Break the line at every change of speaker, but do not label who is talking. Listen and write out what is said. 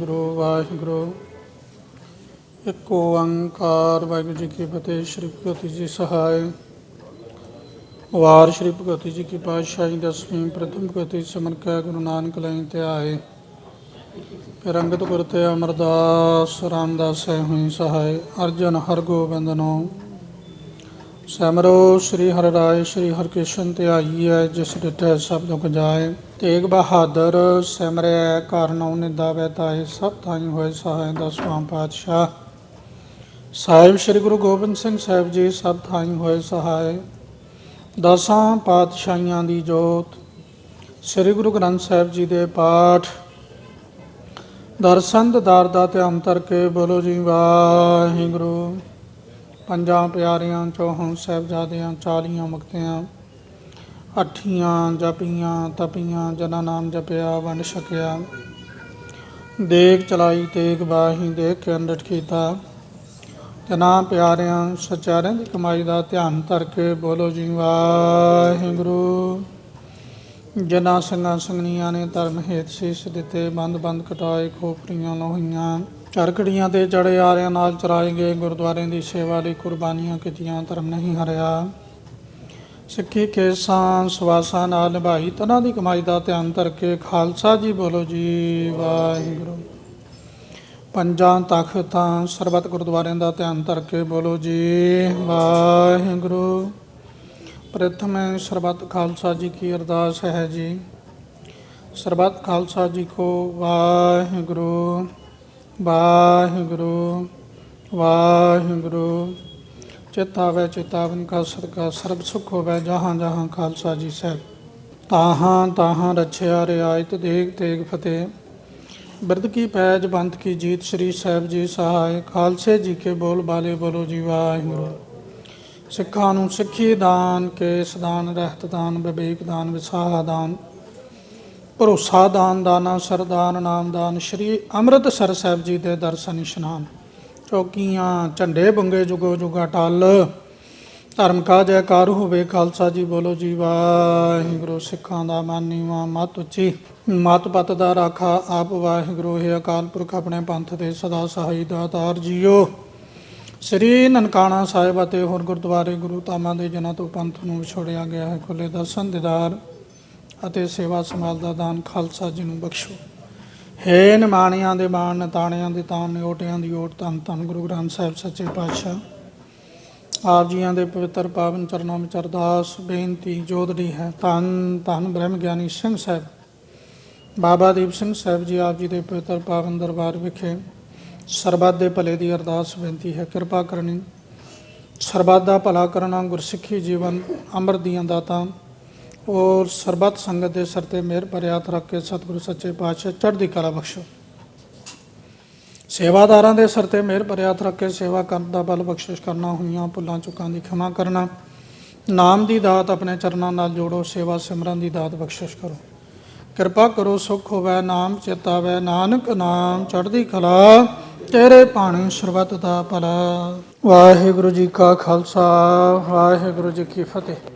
ਗੁਰੂ ਵਾਹਿਗੁਰੂ। ਇੱਕ ਓੰਕਾਰ ਵਾਹਿਗੁਰੂ ਜੀ ਕੀ ਫਤਿਹ, ਸ਼੍ਰੀ ਭਗਵਤੀ ਜੀ ਸਹਾਇ। ਵਾਰ ਸ਼੍ਰੀ ਭਗਵਤੀ ਜੀ ਕੀ ਪਾਤਸ਼ਾਹੀ ਦਸਵੀਂ ਪ੍ਰਥਮ ਭਗਵਤੀ ਸਿਮਰ ਕੈ ਗੁਰੂ ਨਾਨਕ ਲਈ ਤੇ ਆਏ। ਫਿਰ ਗੁਰ ਤੇ ਅਮਰਦਾਸ ਰਾਮਦਾਸ ਹੈ ਹੋਈ ਸਹਾਇ। ਅਰਜਨ ਹਰ ਗੋਬਿੰਦ ਸਿਮਰੋ, ਸ੍ਰੀ ਹਰਿ ਰਾਏ, ਸ੍ਰੀ ਹਰਿਕ੍ਰਿਸ਼ਨ ਤੇ ਆਈ ਹੈ, ਜਿਸ ਡਿਠੈ ਸਭ ਦੁਖ ਜਾਏ। ਤੇਗ ਬਹਾਦਰ ਸਿਮਰੈ ਘਰ ਨਉ ਨਿਦਾ ਤਾਏ ਸਭ ਥਾਈ ਹੋਏ ਸਹਾਇ ਦਸਵਾਂ ਪਾਤਸ਼ਾਹ। ਸਾਹਿਬ ਸ੍ਰੀ ਗੁਰੂ ਗੋਬਿੰਦ ਸਿੰਘ ਸਾਹਿਬ ਜੀ ਸਭ ਥਾਈ ਹੋਏ ਸਹਾਇ। ਦਸਾਂ ਪਾਤਸ਼ਾਹੀਆਂ ਦੀ ਜੋਤ। ਸ੍ਰੀ ਗੁਰੂ ਗ੍ਰੰਥ ਸਾਹਿਬ ਜੀ ਦੇ ਪਾਠ। ਦਰਸ਼ਨ ਦਾਰ ਦਾ ਧਿਆਨ ਧਰ ਕੇ ਬੋਲੋ ਜੀ ਵਾਹਿਗੁਰੂ। ਪੰਜਾਂ ਪਿਆਰਿਆਂ, ਚੌਹਾਂ ਸਾਹਿਬਜ਼ਾਦਿਆਂ ਚਾਲੀਆਂ ਮੁਕਤਿਆਂ, ਅਠੀਆਂ ਜਪੀਆਂ, ਤਪੀਆਂ ਜਨਾ ਨਾਮ ਜਪਿਆ, ਵੰਡ ਛਕਿਆ। ਦੇਖ ਚਲਾਈ, ਤੇਗ ਬਾਹੀ, ਦੇਖ ਕੇ ਅੰਡਟ ਕੀਤਾ। ਜਨਾ ਪਿਆਰਿਆਂ, ਸਚਾਰਿਆਂ ਦੀ ਕਮਾਈ ਦਾ ਧਿਆਨ ਧਰ ਕੇ ਬੋਲੋ ਜੀ, ਵਾਹਿਗੁਰੂ। ਜਨਾ ਸੰਗਾਂ ਸੰਗਨੀਆਂ ਨੇ ਧਰਮ ਹੇਤ ਸੀਸ ਦਿੱਤੇ ਬੰਦ ਬੰਦ ਕਟਾਏ ਖੋਪਰੀਆਂ ਲੋਹੀਆਂ। ਚਰਕੜੀਆਂ ਤੇ ਚੜੇ ਆਰਿਆਂ ਨਾਲ ਚਰਾਏ ਗਏ ਗੁਰਦੁਆਰੇ ਦੀ ਸੇਵਾ ਲਈ ਕੁਰਬਾਨੀਆਂ ਕੀਤੀਆਂ, ਧਰਮ ਨਹੀਂ ਹਰਿਆ। ਸਿੱਖੀ ਕੇਸਾਂ, ਸਵਾਸਾਂ ਨਾਲ ਨਿਭਾਈ, ਤਨਾਂ ਦੀ ਕਮਾਈ ਦਾ ਧਿਆਨ ਧਰ ਕੇ ਖਾਲਸਾ ਜੀ ਬੋਲੋ ਜੀ, ਵਾਹਿਗੁਰੂ। ਪੰਜਾਂ ਤਖਤਾਂ, ਸਰਬਤ ਗੁਰਦੁਆਰਿਆਂ ਦਾ ਧਿਆਨ ਧਰ ਕੇ ਬੋਲੋ ਜੀ, ਵਾਹਿਗੁਰੂ। ਪ੍ਰਥਮ ਸਰਬਤ ਖਾਲਸਾ ਜੀ ਕੀ ਅਰਦਾਸ ਹੈ ਜੀ। ਸਰਬਤ ਖਾਲਸਾ ਜੀ ਕੋ ਵਾਹਿਗੁਰੂ। ਵਾਹਿਗੁਰੂ ਵਾਹਿਗੁਰੂ। ਚਿਤਾਵੇ ਚਿਤਾਵਨ ਕਾ ਸਦਕਾ, ਸਰਬ ਸੁਖ ਹੋਵੇ, ਜਹਾਂ ਜਹਾਂ ਖਾਲਸਾ ਜੀ ਸਾਹਿਬ। ਤਾਹਾਂ ਤਾਹਾਂ ਰਛਿਆ ਰਿਆਇਤ ਦੇਗ ਤੇਗ ਫਤਿਹ। ਬਿਰਦ ਕੀ ਪੈਜ, ਬੰਤ ਕੀ ਜੀਤ, ਸ੍ਰੀ ਸਾਹਿਬ ਜੀ ਸਹਾਇ। ਖਾਲਸੇ ਜੀ ਕੇ ਬੋਲ, ਬਾਲੇ ਬੋਲੋ ਜੀ ਵਾਹਿਗੁਰੂ। ਸਿੱਖਾਂ ਨੂੰ ਸਿੱਖੀ ਦਾਨ, ਕੇਸ ਦਾਨ, ਰਹਿਤ ਦਾਨ, ਵਿਵੇਕ ਦਾਨ, ਵਿਸਾਹ ਦਾਨ। ਭਰੋਸਾ ਦਾਨ ਦਾਨਾ ਸਰਦਾਨ ਨਾਮਦਾਨ ਸ਼੍ਰੀ ਅੰਮ੍ਰਿਤਸਰ ਸਾਹਿਬ ਜੀ ਦੇ ਦਰਸ਼ਨ ਇਸ਼ਨਾਨ। ਚੌਕੀਆਂ, ਝੰਡੇ ਬੰਗੇ ਜੁਗੋ ਜੁਗਾ ਟਲ। ਧਰਮ ਕਾ ਜੈਕਾਰ ਹੋਵੇ ਖਾਲਸਾ ਜੀ ਬੋਲੋ ਜੀ ਵਾਹਿਗੁਰੂ, ਸਿੱਖਾਂ ਦਾ ਮਨ ਮਤ ਉੱਚੀ। ਮਤ ਪਤ ਦਾ ਰਾਖਾ ਆਪ ਵਾਹਿਗੁਰੂ, ਹੈ ਅਕਾਲ ਪੁਰਖ ਆਪਣੇ ਪੰਥ ਦੇ ਸਦਾ ਸਹਾਈ ਦਾਤਾਰ ਜੀਓ। ਸ੍ਰੀ ਨਨਕਾਣਾ ਸਾਹਿਬ ਅਤੇ ਹੋਰ ਗੁਰਦੁਆਰੇ ਗੁਰੂ ਧਾਮਾਂ ਦੇ ਜਨਾਂ ਤੋਂ ਪੰਥ ਨੂੰ ਵਿਛੋੜਿਆ ਗਿਆ ਹੈ ਖੁੱਲੇ ਦਰਸ਼ਨ ਦੀਦਾਰ। ਅਤੇ ਸੇਵਾ ਸੰਭਾਲ ਦਾ ਦਾਨ ਖਾਲਸਾ ਜੀ ਨੂੰ ਬਖਸ਼ੋ। ਹੈ ਨਿਮਾਣਿਆਂ ਦੇ ਮਾਣ ਨਤਾਣਿਆਂ ਦੇ ਤਾਣ, ਨਿਓਟਿਆਂ ਦੀ ਓਟ, ਧੰਨ ਧੰਨ ਗੁਰੂ ਗ੍ਰੰਥ ਸਾਹਿਬ, ਸੱਚੇ ਪਾਤਸ਼ਾਹ। ਆਪ ਜੀਆਂ ਦੇ ਪਵਿੱਤਰ ਪਾਵਨ ਚਰਨਾਂ ਵਿੱਚ ਅਰਦਾਸ, ਬੇਨਤੀ ਜੋਦੜੀ ਹੈ। ਧੰਨ ਧੰਨ ਬ੍ਰਹਮ ਗਿਆਨੀ ਸਿੰਘ ਸਾਹਿਬ। ਬਾਬਾ ਦੀਪ ਸਿੰਘ ਸਾਹਿਬ ਜੀ ਆਪ ਜੀ ਦੇ ਪਵਿੱਤਰ ਪਾਵਨ ਦਰਬਾਰ ਵਿਖੇ ਸਰਬੱਤ ਦੇ ਭਲੇ ਦੀ ਅਰਦਾਸ, ਬੇਨਤੀ ਹੈ। ਕਿਰਪਾ ਕਰਨੀ। ਸਰਬੱਤ ਦਾ ਭਲਾ ਕਰਨਾ ਗੁਰਸਿੱਖੀ ਜੀਵਨ, ਅੰਮ੍ਰਿਤ ਦੀਆਂ ਦਾਤਾਂ ਔਰ ਸਰਬੱਤ ਸੰਗਤ ਦੇ ਸਰ ਤੇ ਮਿਹਰ ਭਰਿਆ ਰੱਖ ਕੇ ਸਤਿਗੁਰੂ ਸੱਚੇ ਪਾਤਸ਼ਾਹ ਚੜ੍ਹਦੀ ਕਲਾ ਬਖਸ਼ੋ। ਸੇਵਾਦਾਰਾਂ ਦੇ ਸਰ ਤੇ ਮਿਹਰ ਭਰਿਆ ਰੱਖ ਕੇ ਸੇਵਾ ਕਰਨ ਦਾ ਬਲ ਬਖਸ਼ਿਸ਼ ਕਰਨਾ, ਹੋਈਆਂ ਭੁੱਲਾਂ, ਚੁੱਕਾਂ ਦੀ ਖਿਮਾ ਕਰਨਾ। ਨਾਮ ਦੀ ਦਾਤ ਆਪਣੇ ਚਰਨਾਂ ਨਾਲ ਜੋੜੋ, ਸੇਵਾ ਸਿਮਰਨ ਦੀ ਦਾਤ ਬਖਸ਼ਿਸ਼ ਕਰੋ। ਕਿਰਪਾ ਕਰੋ, ਸੁਖ ਹੋਵੇ, ਨਾਮ ਚੇਤਾਵੇ, ਨਾਨਕ ਨਾਮ ਚੜ੍ਹਦੀ ਕਲਾ, ਤੇਰੇ ਪਾਣੀ ਸਰਬਤ ਦਾ ਭਲਾ। ਵਾਹਿਗੁਰੂ ਜੀ ਕਾ ਖਾਲਸਾ, ਵਾਹਿਗੁਰੂ ਜੀ ਕੀ ਫਤਿਹ।